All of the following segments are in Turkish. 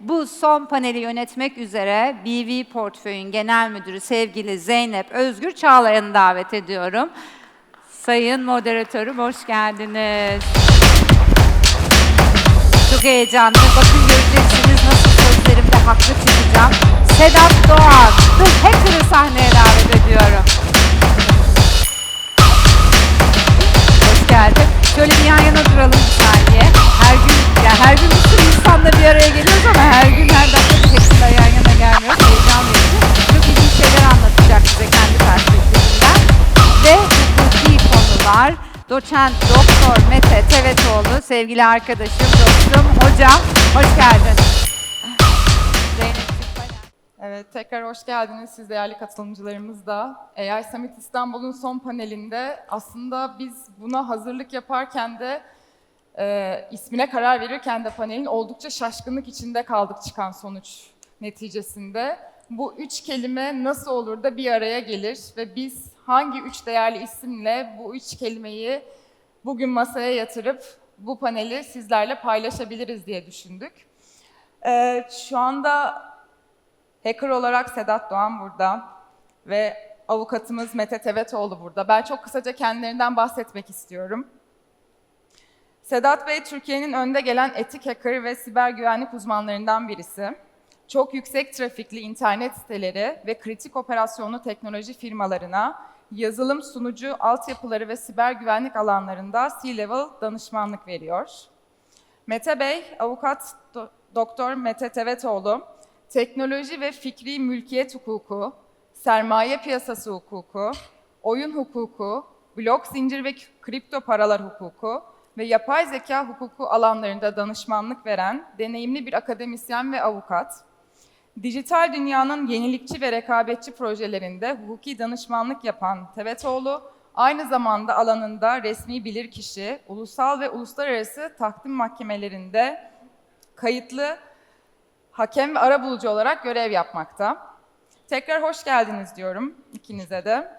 bu son paneli yönetmek üzere BV Portföy'ün genel müdürü sevgili Zeynep Özgür Çağlayan'ı davet ediyorum. Sayın moderatörüm hoş geldiniz. Çok heyecanlıyım. Bakın göreceksiniz nasıl sözlerimde haklı çıkacağım. Sedat Doğan, The Hacker'ı sahneye davet ediyorum. Hoş geldin. Şöyle bir yan yana duralım bir saniye. Her gün, ya her gün insanla bir araya geliyoruz ama her gün her dakika bir hepsiyle yan yana gelmiyoruz. Heyecan verici. Çok ilginç şeyler anlatacak bize kendi perspektifinden. Ve hukuki konular. Doçent Doktor Mete Tevetoğlu, sevgili arkadaşım, dostum, hocam. Hoş geldin. Evet, tekrar hoş geldiniz siz değerli katılımcılarımız da. AI Summit İstanbul'un son panelinde aslında biz buna hazırlık yaparken de e, ismine karar verirken de panelin oldukça şaşkınlık içinde kaldık çıkan sonuç neticesinde. Bu üç kelime nasıl olur da bir araya gelir ve biz hangi üç değerli isimle bu üç kelimeyi bugün masaya yatırıp bu paneli sizlerle paylaşabiliriz diye düşündük. E, şu anda Hacker olarak Sedat Doğan burada ve avukatımız Mete Tevetoğlu burada. Ben çok kısaca kendilerinden bahsetmek istiyorum. Sedat Bey, Türkiye'nin önde gelen etik hacker ve siber güvenlik uzmanlarından birisi. Çok yüksek trafikli internet siteleri ve kritik operasyonlu teknoloji firmalarına yazılım sunucu, altyapıları ve siber güvenlik alanlarında C-level danışmanlık veriyor. Mete Bey, avukat do- doktor Mete Tevetoğlu, teknoloji ve fikri mülkiyet hukuku, sermaye piyasası hukuku, oyun hukuku, blok zincir ve kripto paralar hukuku ve yapay zeka hukuku alanlarında danışmanlık veren deneyimli bir akademisyen ve avukat. Dijital dünyanın yenilikçi ve rekabetçi projelerinde hukuki danışmanlık yapan Tevetoğlu, aynı zamanda alanında resmi bilirkişi, ulusal ve uluslararası tahkim mahkemelerinde kayıtlı hakem ve arabulucu olarak görev yapmakta. Tekrar hoş geldiniz diyorum ikinize de.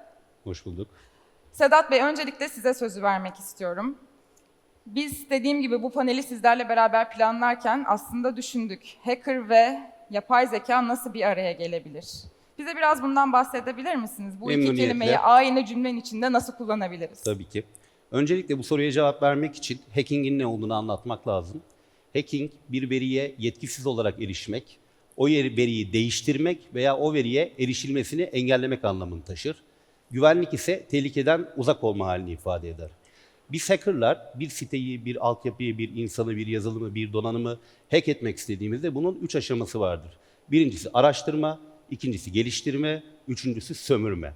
Hoş bulduk. Sedat Bey öncelikle size sözü vermek istiyorum. Biz dediğim gibi bu paneli sizlerle beraber planlarken aslında düşündük. Hacker ve yapay zeka nasıl bir araya gelebilir? Bize biraz bundan bahsedebilir misiniz? Bu iki Memnuniyetle. kelimeyi aynı cümlenin içinde nasıl kullanabiliriz? Tabii ki. Öncelikle bu soruya cevap vermek için hacking'in ne olduğunu anlatmak lazım. Hacking bir veriye yetkisiz olarak erişmek, o veriyi değiştirmek veya o veriye erişilmesini engellemek anlamını taşır. Güvenlik ise tehlikeden uzak olma halini ifade eder. Biz hackerlar bir siteyi, bir altyapıyı, bir insanı, bir yazılımı, bir donanımı hack etmek istediğimizde bunun üç aşaması vardır. Birincisi araştırma, ikincisi geliştirme, üçüncüsü sömürme.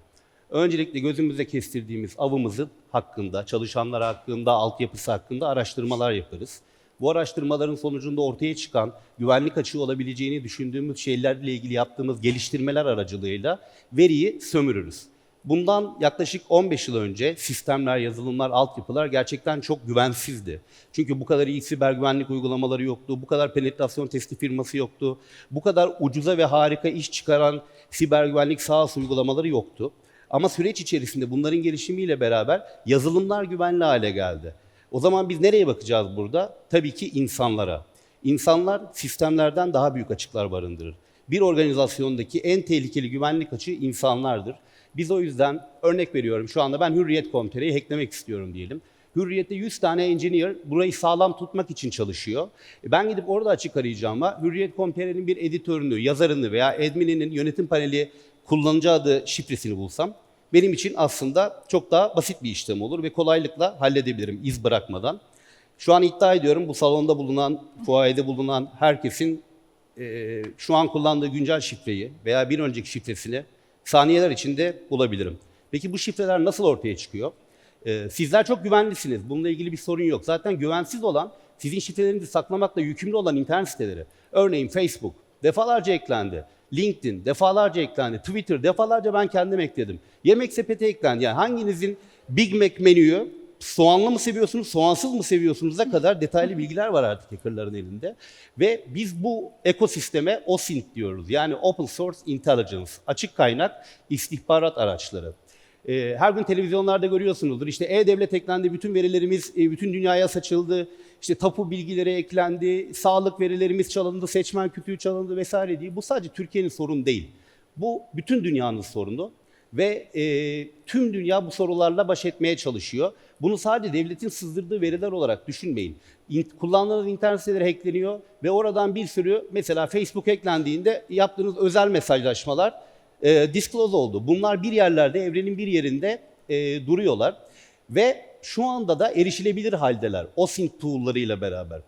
Öncelikle gözümüzde kestirdiğimiz avımızın hakkında, çalışanlar hakkında, altyapısı hakkında araştırmalar yaparız. Bu araştırmaların sonucunda ortaya çıkan güvenlik açığı olabileceğini düşündüğümüz şeylerle ilgili yaptığımız geliştirmeler aracılığıyla veriyi sömürürüz. Bundan yaklaşık 15 yıl önce sistemler, yazılımlar, altyapılar gerçekten çok güvensizdi. Çünkü bu kadar iyi siber güvenlik uygulamaları yoktu, bu kadar penetrasyon testi firması yoktu, bu kadar ucuza ve harika iş çıkaran siber güvenlik SaaS uygulamaları yoktu. Ama süreç içerisinde bunların gelişimiyle beraber yazılımlar güvenli hale geldi. O zaman biz nereye bakacağız burada? Tabii ki insanlara. İnsanlar sistemlerden daha büyük açıklar barındırır. Bir organizasyondaki en tehlikeli güvenlik açığı insanlardır. Biz o yüzden örnek veriyorum şu anda ben Hürriyet.com.tr'yi hacklemek istiyorum diyelim. Hürriyet'te 100 tane engineer burayı sağlam tutmak için çalışıyor. E Ben gidip orada açık arayacağıma Hürriyet.com.tr'nin bir editörünü, yazarını veya admininin yönetim paneli kullanıcı adı şifresini bulsam benim için aslında çok daha basit bir işlem olur ve kolaylıkla halledebilirim iz bırakmadan. Şu an iddia ediyorum bu salonda bulunan, fuayede bulunan herkesin e, şu an kullandığı güncel şifreyi veya bir önceki şifresini saniyeler içinde bulabilirim. Peki bu şifreler nasıl ortaya çıkıyor? E, sizler çok güvenlisiniz. Bununla ilgili bir sorun yok. Zaten güvensiz olan, sizin şifrelerinizi saklamakla yükümlü olan internet siteleri. Örneğin Facebook defalarca eklendi. LinkedIn defalarca eklendi. Twitter defalarca ben kendim ekledim. Yemek sepeti eklendi. Yani hanginizin Big Mac menüyü soğanlı mı seviyorsunuz, soğansız mı seviyorsunuz'a kadar detaylı bilgiler var artık hackerların elinde. Ve biz bu ekosisteme OSINT diyoruz. Yani Open Source Intelligence, açık kaynak istihbarat araçları. Ee, Her gün televizyonlarda görüyorsunuzdur. İşte e-devlet eklendi, bütün verilerimiz e, bütün dünyaya saçıldı. işte tapu bilgileri eklendi, sağlık verilerimiz çalındı, seçmen kütüğü çalındı vesaire diye. Bu sadece Türkiye'nin sorunu değil. Bu bütün dünyanın sorunu ve e, tüm dünya bu sorularla baş etmeye çalışıyor. Bunu sadece devletin sızdırdığı veriler olarak düşünmeyin. İn, kullandığınız internet siteleri hackleniyor ve oradan bir sürü mesela Facebook hacklendiğinde yaptığınız özel mesajlaşmalar e, disclose oldu. Bunlar bir yerlerde, evrenin bir yerinde e, duruyorlar ve şu anda da erişilebilir haldeler OSINT tool'larıyla beraber.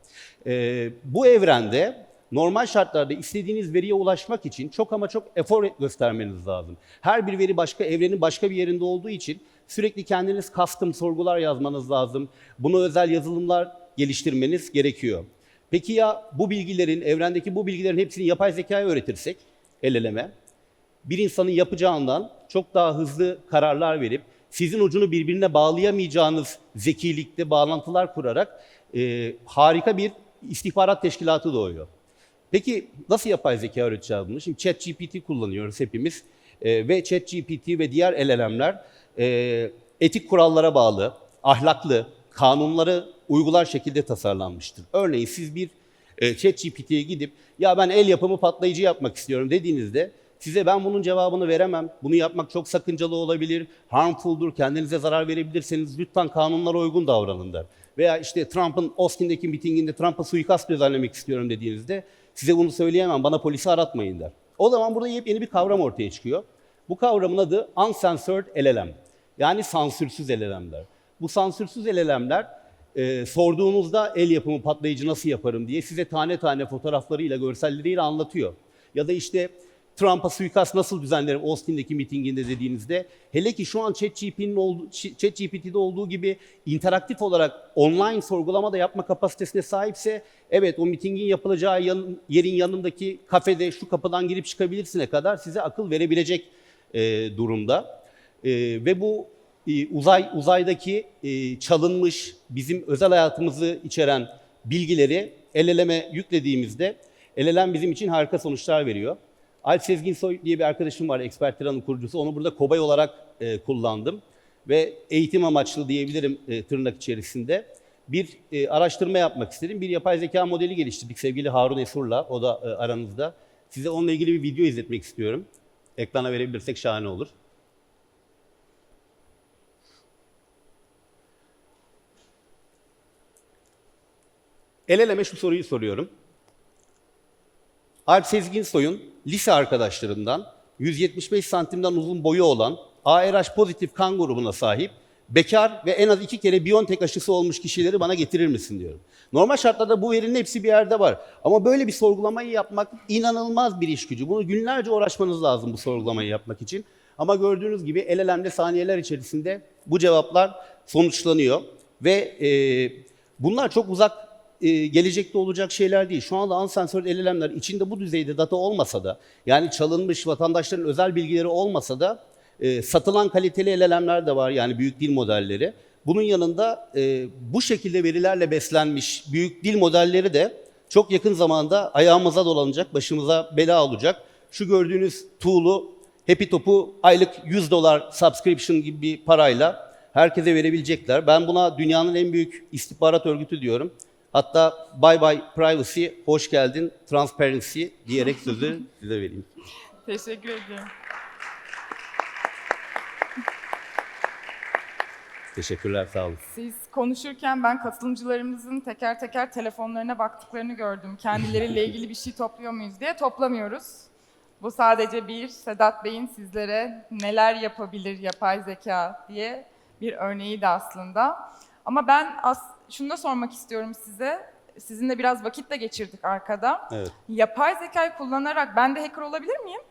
E, bu evrende normal şartlarda istediğiniz veriye ulaşmak için çok ama çok efor göstermeniz lazım. Her bir veri başka, evrenin başka bir yerinde olduğu için sürekli kendiniz custom sorgular yazmanız lazım. Buna özel yazılımlar geliştirmeniz gerekiyor. Peki ya bu bilgilerin, evrendeki bu bilgilerin hepsini yapay zekaya öğretirsek, el eleme, bir insanın yapacağından çok daha hızlı kararlar verip sizin ucunu birbirine bağlayamayacağınız zekilikte bağlantılar kurarak e, harika bir istihbarat teşkilatı doğuyor. Peki nasıl yapay zeka öğreteceğiz bunu? Şimdi ChatGPT kullanıyoruz hepimiz E, ve ChatGPT ve diğer LLM'ler e, etik kurallara bağlı, ahlaklı, kanunları uygular şekilde tasarlanmıştır. Örneğin siz bir e, ChatGPT'ye gidip ya ben el yapımı patlayıcı yapmak istiyorum dediğinizde size ben bunun cevabını veremem. Bunu yapmak çok sakıncalı olabilir, harmfuldur, kendinize zarar verebilirseniz lütfen kanunlara uygun davranın der. Veya işte Trump'ın Austin'deki mitinginde Trump'a suikast düzenlemek istiyorum dediğinizde size bunu söyleyemem, bana polisi aratmayın der. O zaman burada yepyeni bir kavram ortaya çıkıyor. Bu kavramın adı Uncensored LLM. Yani sansürsüz LLM'ler. Bu sansürsüz LLM'ler e, sorduğunuzda el yapımı patlayıcı nasıl yaparım diye size tane tane fotoğraflarıyla, görselleriyle anlatıyor. Ya da işte Trump'a suikast nasıl düzenlerim Austin'deki mitinginde dediğinizde hele ki şu an ChatGPT'de olduğu gibi interaktif olarak online sorgulama da yapma kapasitesine sahipse evet o mitingin yapılacağı yerin yanındaki kafede şu kapıdan girip çıkabilirsine kadar size akıl verebilecek e, durumda. E, ve bu e, uzay uzaydaki e, çalınmış bizim özel hayatımızı içeren bilgileri el eleme yüklediğimizde el elem bizim için harika sonuçlar veriyor. Alp Sezginsoy diye bir arkadaşım var, Expertira'nın kurucusu. Onu burada kobay olarak e, kullandım. Ve eğitim amaçlı diyebilirim e, tırnak içerisinde. Bir e, araştırma yapmak istedim. Bir yapay zeka modeli geliştirdik sevgili Harun Esur'la, o da e, aranızda. Size onunla ilgili bir video izletmek istiyorum. Ekrana verebilirsek şahane olur. El eleme şu soruyu soruyorum. Alp Sezginsoy'un lise arkadaşlarından 175 santimden uzun boyu olan ARH pozitif kan grubuna sahip bekar ve en az iki kere Biontech aşısı olmuş kişileri bana getirir misin diyorum. Normal şartlarda bu verinin hepsi bir yerde var. Ama böyle bir sorgulamayı yapmak inanılmaz bir iş gücü. Bunu günlerce uğraşmanız lazım bu sorgulamayı yapmak için. Ama gördüğünüz gibi el elemde saniyeler içerisinde bu cevaplar sonuçlanıyor. Ve e, bunlar çok uzak e, gelecekte olacak şeyler değil. Şu anda uncensored LLM'ler içinde bu düzeyde data olmasa da yani çalınmış vatandaşların özel bilgileri olmasa da e, satılan kaliteli LLM'ler de var yani büyük dil modelleri. Bunun yanında e, bu şekilde verilerle beslenmiş büyük dil modelleri de çok yakın zamanda ayağımıza dolanacak, başımıza bela olacak. Şu gördüğünüz tool'u Happy Top'u aylık 100 dolar subscription gibi bir parayla herkese verebilecekler. Ben buna dünyanın en büyük istihbarat örgütü diyorum. Hatta bye bye privacy, hoş geldin transparency diyerek sözü size vereyim. Teşekkür ederim. Teşekkürler, sağ olun. Siz konuşurken ben katılımcılarımızın teker teker telefonlarına baktıklarını gördüm. Kendileriyle ilgili bir şey topluyor muyuz diye toplamıyoruz. Bu sadece bir Sedat Bey'in sizlere neler yapabilir yapay zeka diye bir örneği de aslında. Ama ben as şunu da sormak istiyorum size. Sizinle biraz vakit de geçirdik arkada. Evet. Yapay zekayı kullanarak ben de hacker olabilir miyim?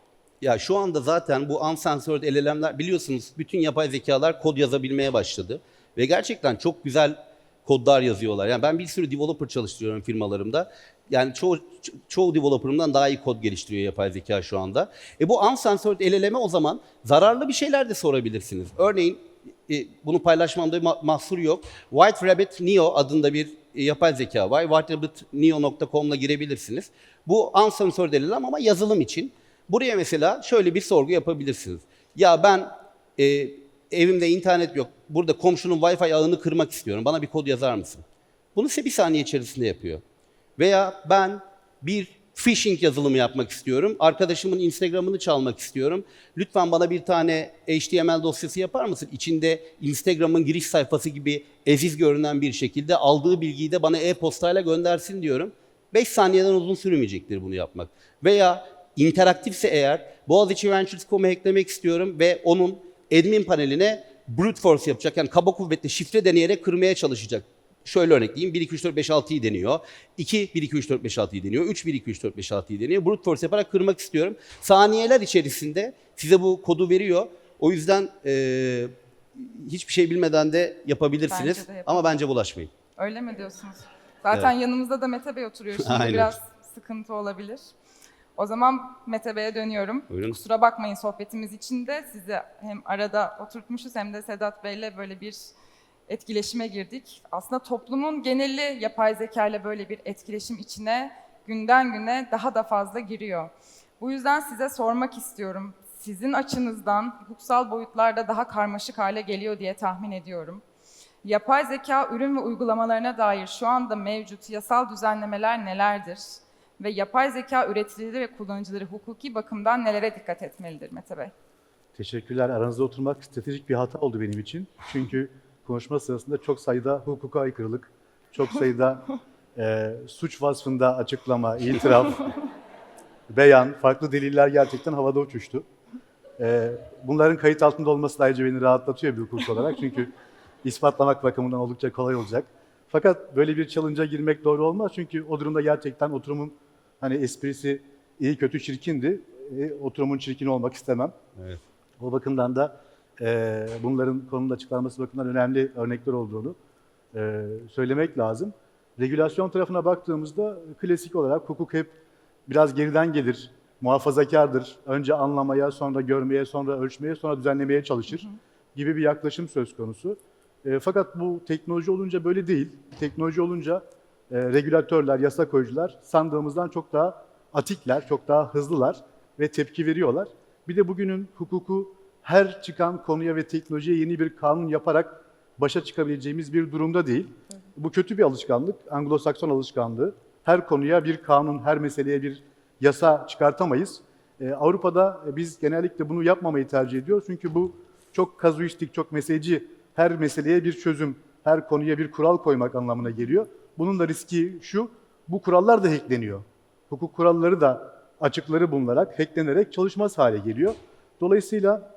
Ya şu anda zaten bu uncensored LLM'ler biliyorsunuz bütün yapay zekalar kod yazabilmeye başladı. Ve gerçekten çok güzel kodlar yazıyorlar. Yani ben bir sürü developer çalıştırıyorum firmalarımda. Yani çoğu ço- çoğu developer'ımdan daha iyi kod geliştiriyor yapay zeka şu anda. E bu uncensored LLM'e o zaman zararlı bir şeyler de sorabilirsiniz. Örneğin e, bunu paylaşmamda mahsur yok. White Rabbit Neo adında bir e, yapay zeka var. whiterabbitneo.com'la girebilirsiniz. Bu uncensored LLM ama yazılım için. Buraya mesela şöyle bir sorgu yapabilirsiniz. Ya ben e, evimde internet yok. Burada komşunun Wi-Fi ağını kırmak istiyorum. Bana bir kod yazar mısın? bunu size bir saniye içerisinde yapıyor. Veya ben bir phishing yazılımı yapmak istiyorum. Arkadaşımın Instagram'ını çalmak istiyorum. Lütfen bana bir tane HTML dosyası yapar mısın? İçinde Instagram'ın giriş sayfası gibi eziz görünen bir şekilde aldığı bilgiyi de bana e-postayla göndersin diyorum. 5 saniyeden uzun sürmeyecektir bunu yapmak. Veya interaktifse eğer Boğaziçi Ventures.com'u hacklemek istiyorum ve onun admin paneline brute force yapacak. Yani kaba kuvvetle şifre deneyerek kırmaya çalışacak. Şöyle örnekleyeyim. 1, 2, 3, 4, 5, 6'yı deniyor. 2, 1, 2, 3, 4, 5, 6'yı deniyor. 3, 1, 2, 3, 4, 5, 6'yı deniyor. Brute force yaparak kırmak istiyorum. Saniyeler içerisinde size bu kodu veriyor. O yüzden eee, hiçbir şey bilmeden de yapabilirsiniz. Bence de. Ama bence bulaşmayın. Öyle mi diyorsunuz? Zaten yanımızda da Mete Bey oturuyor. Şimdi Aynen. biraz sıkıntı olabilir. O zaman Mete Bey'e dönüyorum. Buyurun. Kusura bakmayın sohbetimiz için de sizi hem arada oturtmuşuz hem de Sedat Bey'le böyle bir etkileşime girdik. Aslında toplumun geneli yapay zeka ile böyle bir etkileşim içine günden güne daha da fazla giriyor. Bu yüzden size sormak istiyorum. Sizin açınızdan hukuksal boyutlarda daha karmaşık hale geliyor diye tahmin ediyorum. Yapay zeka ürün ve uygulamalarına dair şu anda mevcut yasal düzenlemeler nelerdir? Ve yapay zeka üreticileri ve kullanıcıları hukuki bakımdan nelere dikkat etmelidir Mete Bey? Teşekkürler. Aranızda oturmak stratejik bir hata oldu benim için. Çünkü konuşma sırasında çok sayıda hukuka aykırılık, çok sayıda e, suç vasfında açıklama, itiraf, beyan, farklı deliller gerçekten havada uçuştu. E, bunların kayıt altında olması da ayrıca beni rahatlatıyor bir hukuk olarak. Çünkü ispatlamak bakımından oldukça kolay olacak. Fakat böyle bir challenge'a girmek doğru olmaz. Çünkü o durumda gerçekten oturumun hani esprisi iyi kötü çirkindi. E, oturumun çirkin olmak istemem. Evet. O bakımdan da e, bunların konunun açıklanması bakımından önemli örnekler olduğunu e, söylemek lazım. Regülasyon tarafına baktığımızda klasik olarak hukuk hep biraz geriden gelir, muhafazakardır. Önce anlamaya, sonra görmeye, sonra ölçmeye, sonra düzenlemeye çalışır gibi bir yaklaşım söz konusu. E, fakat bu teknoloji olunca böyle değil. Teknoloji olunca e, regülatörler, yasa koyucular sandığımızdan çok daha atikler, çok daha hızlılar ve tepki veriyorlar. Bir de bugünün hukuku her çıkan konuya ve teknolojiye yeni bir kanun yaparak başa çıkabileceğimiz bir durumda değil. Bu kötü bir alışkanlık, Anglo-Sakson alışkanlığı. Her konuya bir kanun, her meseleye bir yasa çıkartamayız. Ee, Avrupa'da e, biz genellikle bunu yapmamayı tercih ediyoruz. Çünkü bu çok kazuistik, çok mesajcı, her meseleye bir çözüm, her konuya bir kural koymak anlamına geliyor. Bunun da riski şu, bu kurallar da hackleniyor. Hukuk kuralları da açıkları bulunarak, hacklenerek çalışmaz hale geliyor. Dolayısıyla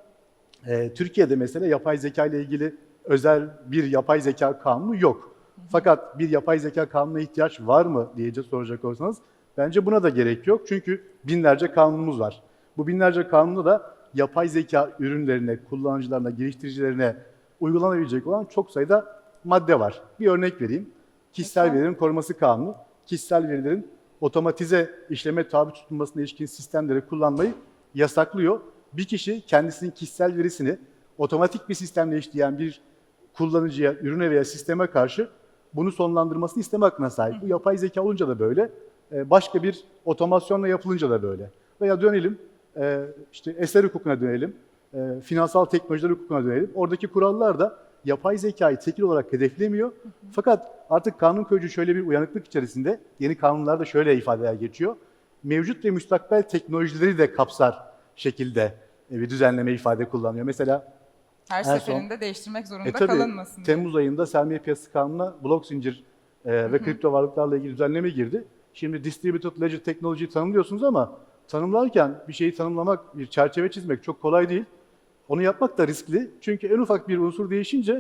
e, Türkiye'de mesela yapay zeka ile ilgili özel bir yapay zeka kanunu yok. Fakat bir yapay zeka kanununa ihtiyaç var mı diyece soracak olsanız bence buna da gerek yok. Çünkü binlerce kanunumuz var. Bu binlerce kanunda da yapay zeka ürünlerine, kullanıcılarına, geliştiricilerine uygulanabilecek olan çok sayıda madde var. Bir örnek vereyim. Kişisel Lütfen. verilerin koruması kanunu, kişisel verilerin otomatize işleme tabi tutulmasına ilişkin sistemleri kullanmayı yasaklıyor. Bir kişi kendisinin kişisel verisini otomatik bir sistemle işleyen bir kullanıcıya, ürüne veya sisteme karşı bunu sonlandırmasını isteme hakkına sahip. Bu yapay zeka olunca da böyle, e, başka bir otomasyonla yapılınca da böyle. Veya dönelim, e, işte eser hukukuna dönelim, e, finansal teknolojiler hukukuna dönelim. Oradaki kurallar da yapay zekayı tekil olarak hedeflemiyor. Fakat artık kanun koyucu şöyle bir uyanıklık içerisinde, yeni kanunlarda şöyle ifadeler geçiyor. Mevcut ve müstakbel teknolojileri de kapsar şekilde e, bir düzenleme ifade kullanıyor. Mesela Her son- seferinde değiştirmek zorunda e tabii kalınmasın diye. Temmuz ayında sermaye piyasası kanununa blok zincir e, ve kripto varlıklarla ilgili düzenleme girdi. Şimdi distributed ledger teknolojiyi tanımlıyorsunuz ama tanımlarken bir şeyi tanımlamak, bir çerçeve çizmek çok kolay değil. Onu yapmak da riskli. Çünkü en ufak bir unsur değişince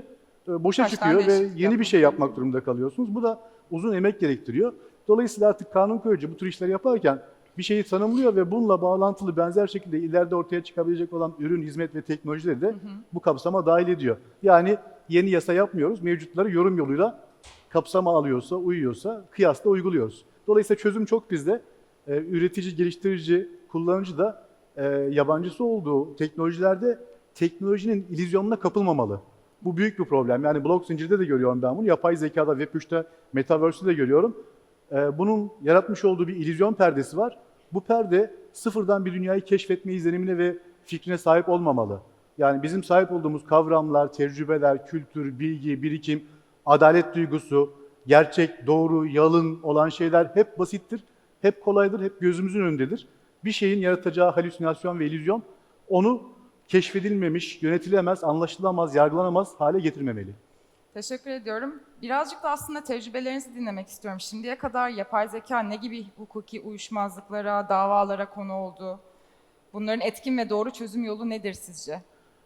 e, boşa Kaç çıkıyor ve yeni bir şey yapmak durumunda kalıyorsunuz. Bu da uzun emek gerektiriyor. Dolayısıyla artık kanun koyucu bu tür işleri yaparken bir şeyi tanımlıyor ve bununla bağlantılı benzer şekilde ileride ortaya çıkabilecek olan ürün, hizmet ve teknolojileri de bu kapsama dahil ediyor. Yani yeni yasa yapmıyoruz, mevcutları yorum yoluyla kapsama alıyorsa, uyuyorsa kıyasla uyguluyoruz. Dolayısıyla çözüm çok bizde. Ee, üretici, geliştirici, kullanıcı da e, yabancısı olduğu teknolojilerde teknolojinin illüzyonuna kapılmamalı. Bu büyük bir problem. Yani blok zincirde de görüyorum ben bunu. Yapay zekada, Web3'te, Metaverse'de de görüyorum. Ee, bunun yaratmış olduğu bir illüzyon perdesi var. Bu perde sıfırdan bir dünyayı keşfetme izlenimine ve fikrine sahip olmamalı. Yani bizim sahip olduğumuz kavramlar, tecrübeler, kültür, bilgi, birikim, adalet duygusu, gerçek, doğru, yalın olan şeyler hep basittir, hep kolaydır, hep gözümüzün önündedir. Bir şeyin yaratacağı halüsinasyon ve illüzyon onu keşfedilmemiş, yönetilemez, anlaşılamaz, yargılanamaz hale getirmemeli. Teşekkür ediyorum. Birazcık da aslında tecrübelerinizi dinlemek istiyorum. Şimdiye kadar yapay zeka ne gibi hukuki uyuşmazlıklara, davalara konu oldu? Bunların etkin ve doğru çözüm yolu nedir sizce?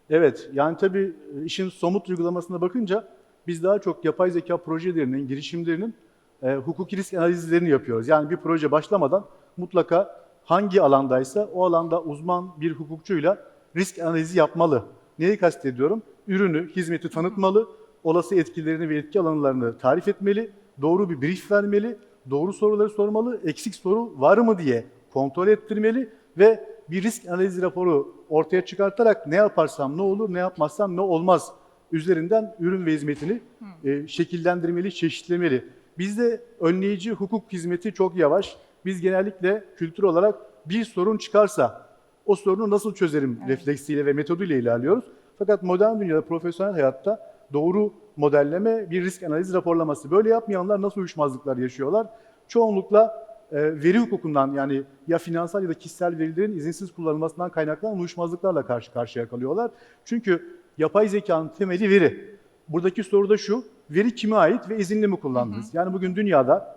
Evet, yani tabii işin somut uygulamasına bakınca biz daha çok yapay zeka projelerinin, girişimlerinin e, hukuki risk analizlerini yapıyoruz. Yani bir proje başlamadan mutlaka hangi alandaysa o alanda uzman bir hukukçuyla risk analizi yapmalı. Neyi kastediyorum? Ürünü, hizmeti tanıtmalı, olası etkilerini ve etki alanlarını tarif etmeli, doğru bir brief vermeli, doğru soruları sormalı, eksik soru var mı diye kontrol ettirmeli ve bir risk analizi raporu ortaya çıkartarak ne yaparsam ne olur, ne yapmazsam ne olmaz üzerinden ürün ve hizmetini e, şekillendirmeli, çeşitlemeli. Bizde önleyici hukuk hizmeti çok yavaş. Biz genellikle kültür olarak bir sorun çıkarsa o sorunu nasıl çözerim refleksiyle ve metoduyla ilerliyoruz. Fakat modern dünyada, profesyonel hayatta doğru modelleme, bir risk analiz raporlaması. Böyle yapmayanlar nasıl uyuşmazlıklar yaşıyorlar? Çoğunlukla e, veri hukukundan yani ya finansal ya da kişisel verilerin izinsiz kullanılmasından kaynaklanan uyuşmazlıklarla karşı karşıya kalıyorlar. Çünkü yapay zekanın temeli veri. Buradaki soru da şu, veri kime ait ve izinli mi kullandınız? Yani bugün dünyada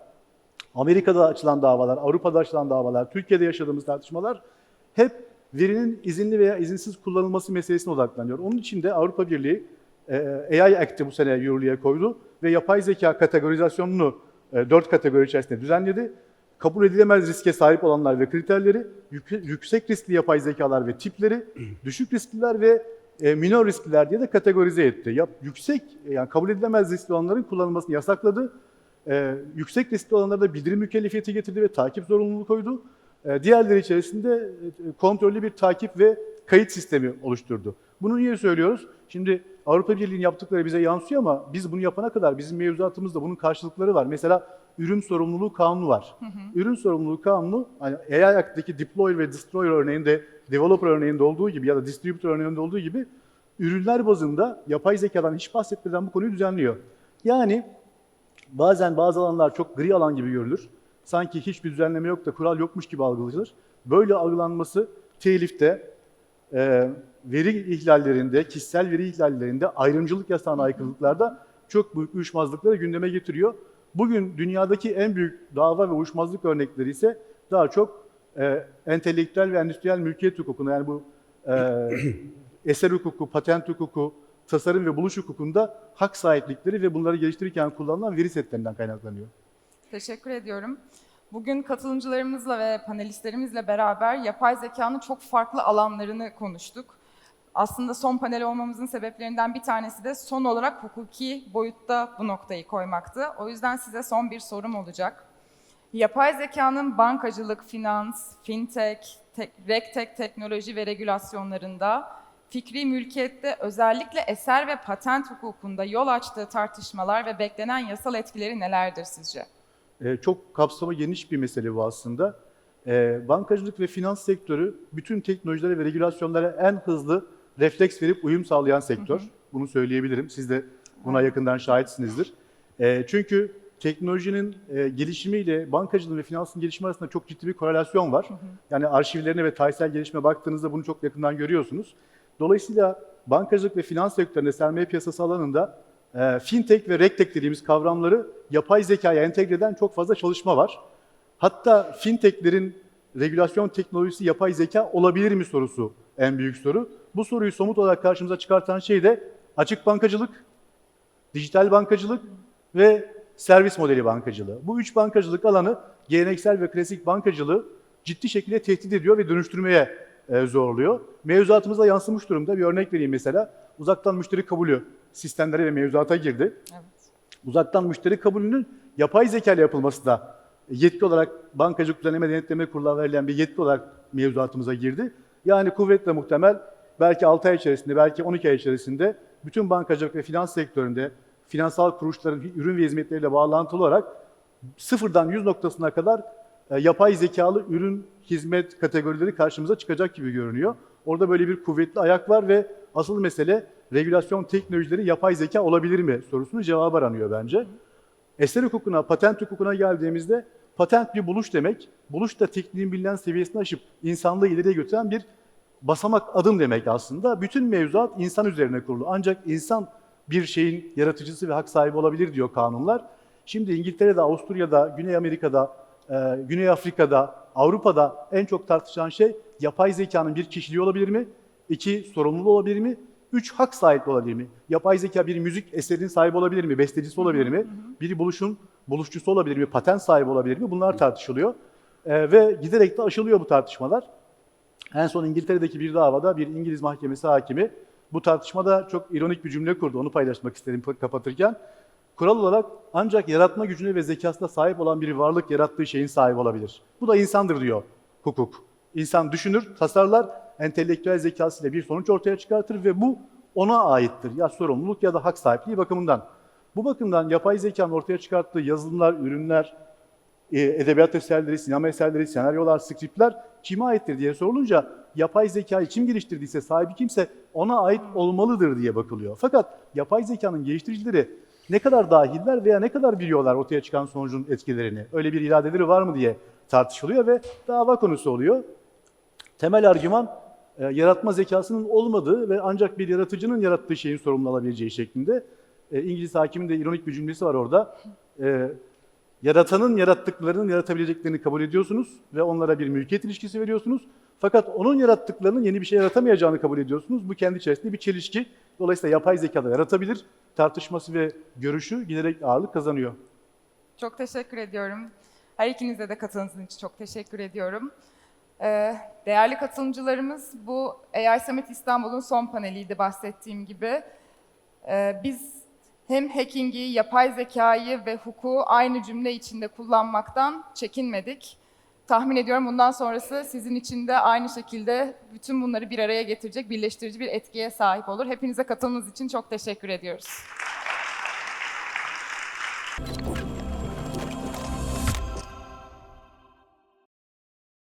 Amerika'da açılan davalar, Avrupa'da açılan davalar, Türkiye'de yaşadığımız tartışmalar hep verinin izinli veya izinsiz kullanılması meselesine odaklanıyor. Onun için de Avrupa Birliği AI Act'i bu sene yürürlüğe koydu ve yapay zeka kategorizasyonunu e, dört kategori içerisinde düzenledi. Kabul edilemez riske sahip olanlar ve kriterleri, yük- yüksek riskli yapay zekalar ve tipleri, düşük riskliler ve e, minor riskliler diye de kategorize etti. Yap, yüksek, yani kabul edilemez riskli olanların kullanılmasını yasakladı. E, yüksek riskli olanlara da bildirim mükellefiyeti getirdi ve takip zorunluluğu koydu. E, diğerleri içerisinde e, kontrollü bir takip ve kayıt sistemi oluşturdu. Bunu niye söylüyoruz? Şimdi Avrupa Birliği'nin yaptıkları bize yansıyor ama biz bunu yapana kadar bizim mevzuatımızda bunun karşılıkları var. Mesela ürün sorumluluğu kanunu var. Ürün sorumluluğu kanunu hani AI Act'taki deployer ve destroyer örneğinde, developer örneğinde olduğu gibi ya da distributor örneğinde olduğu gibi ürünler bazında yapay zekadan hiç bahsetmeden bu konuyu düzenliyor. Yani bazen bazı alanlar çok gri alan gibi görülür. Sanki hiçbir düzenleme yok da kural yokmuş gibi algılanır. Böyle algılanması telifte, e, veri ihlallerinde, kişisel veri ihlallerinde, ayrımcılık yasağına aykırılıklarda çok büyük uyuşmazlıkları gündeme getiriyor. Bugün dünyadaki en büyük dava ve uyuşmazlık örnekleri ise daha çok e, entelektüel ve endüstriyel mülkiyet hukukuna yani bu e, eser hukuku, patent hukuku, tasarım ve buluş hukukunda hak sahiplikleri ve bunları geliştirirken kullanılan veri setlerinden kaynaklanıyor. Teşekkür ediyorum. Bugün katılımcılarımızla ve panelistlerimizle beraber yapay zekanın çok farklı alanlarını konuştuk. Aslında son panel olmamızın sebeplerinden bir tanesi de son olarak hukuki boyutta bu noktayı koymaktı. O yüzden size son bir sorum olacak. Yapay zekanın bankacılık, finans, fintech, tek, regtech teknoloji ve regülasyonlarında, fikri mülkiyette özellikle eser ve patent hukukunda yol açtığı tartışmalar ve beklenen yasal etkileri nelerdir sizce? Ee, çok kapsamı geniş bir mesele bu aslında. Ee, bankacılık ve finans sektörü bütün teknolojilere ve regülasyonlara en hızlı refleks verip uyum sağlayan sektör. Bunu söyleyebilirim. Siz de buna yakından şahitsinizdir. Ee, çünkü teknolojinin e, gelişimiyle bankacılığın ve finansın gelişimi arasında çok ciddi bir korelasyon var. Yani arşivlerine ve tarihsel gelişime baktığınızda bunu çok yakından görüyorsunuz. Dolayısıyla bankacılık ve finans sektöründe sermaye piyasası alanında e, fintech ve regtech dediğimiz kavramları yapay zekaya entegre eden çok fazla çalışma var. Hatta fintechlerin regülasyon teknolojisi yapay zeka olabilir mi sorusu en büyük soru. Bu soruyu somut olarak karşımıza çıkartan şey de açık bankacılık, dijital bankacılık ve servis modeli bankacılığı. Bu üç bankacılık alanı geleneksel ve klasik bankacılığı ciddi şekilde tehdit ediyor ve dönüştürmeye e, zorluyor. Mevzuatımıza yansımış durumda. Bir örnek vereyim mesela. Uzaktan müşteri kabulü sistemleri ve mevzuata girdi. Evet. Uzaktan müşteri kabulünün yapay zeka ile yapılması da yetki olarak Bankacılık Düzenleme Denetleme Kurulu'na verilen bir yetki olarak mevzuatımıza girdi. Yani kuvvetle muhtemel belki 6 ay içerisinde, belki 12 ay içerisinde bütün bankacılık ve finans sektöründe finansal kuruluşların ürün ve hizmetleriyle bağlantılı olarak sıfırdan 100 noktasına kadar e, yapay zekalı ürün, hizmet kategorileri karşımıza çıkacak gibi görünüyor. Orada böyle bir kuvvetli ayak var ve asıl mesele regülasyon teknolojileri yapay zeka olabilir mi sorusunun cevabı aranıyor bence. Eser hukukuna, patent hukukuna geldiğimizde patent bir buluş demek. Buluş da tekniğin bilinen seviyesini aşıp insanlığı ileriye götüren bir basamak adım demek aslında. Bütün mevzuat insan üzerine kurulu. Ancak insan bir şeyin yaratıcısı ve hak sahibi olabilir diyor kanunlar. Şimdi İngiltere'de, Avusturya'da, Güney Amerika'da, e, Güney Afrika'da, Avrupa'da en çok tartışılan şey yapay zekanın bir kişiliği olabilir mi? İki, sorumluluğu olabilir mi? Üç, hak sahibi olabilir mi? Yapay zeka bir müzik eserinin sahibi olabilir mi? Bestecisi olabilir mi? Bir buluşun buluşçusu olabilir mi? Patent sahibi olabilir mi? Bunlar tartışılıyor. E, ve giderek de aşılıyor bu tartışmalar. En son İngiltere'deki bir davada bir İngiliz mahkemesi hakimi bu tartışmada çok ironik bir cümle kurdu. Onu paylaşmak istedim kapatırken. Kural olarak ancak yaratma gücüne ve zekasına sahip olan bir varlık yarattığı şeyin sahibi olabilir. Bu da insandır diyor hukuk. İnsan düşünür, tasarlar, entelektüel zekasıyla bir sonuç ortaya çıkartır ve bu ona aittir. Ya sorumluluk ya da hak sahipliği bakımından. Bu bakımdan yapay zekanın ortaya çıkarttığı yazılımlar, ürünler, e, edebiyat eserleri, sinema eserleri, senaryolar, skriptler kime aittir diye sorulunca yapay zekayı kim geliştirdiyse, sahibi kimse ona ait olmalıdır diye bakılıyor. Fakat yapay zekanın geliştiricileri ne kadar dahiller veya ne kadar biliyorlar ortaya çıkan sonucun etkilerini, öyle bir iradeleri var mı diye tartışılıyor ve dava konusu oluyor. Temel argüman e, yaratma zekasının olmadığı ve ancak bir yaratıcının yarattığı şeyin sorumlu alabileceği şeklinde. E, İngiliz hakimin de ironik bir cümlesi var orada. E, Yaratanın yarattıklarının yaratabileceklerini kabul ediyorsunuz ve onlara bir mülkiyet ilişkisi veriyorsunuz. Fakat onun yarattıklarının yeni bir şey yaratamayacağını kabul ediyorsunuz. Bu kendi içerisinde bir çelişki. Dolayısıyla yapay zeka da yaratabilir. Tartışması ve görüşü giderek ağırlık kazanıyor. Çok teşekkür ediyorum. Her ikinize de katıldığınız için çok teşekkür ediyorum. Ee, değerli katılımcılarımız, bu AI Summit İstanbul'un son paneliydi bahsettiğim gibi. Biz hem hacking'i, yapay zekayı ve hukuku aynı cümle içinde kullanmaktan çekinmedik. Tahmin ediyorum bundan sonrası sizin için de aynı şekilde bütün bunları bir araya getirecek birleştirici bir etkiye sahip olur. Hepinize katılımınız için çok teşekkür ediyoruz.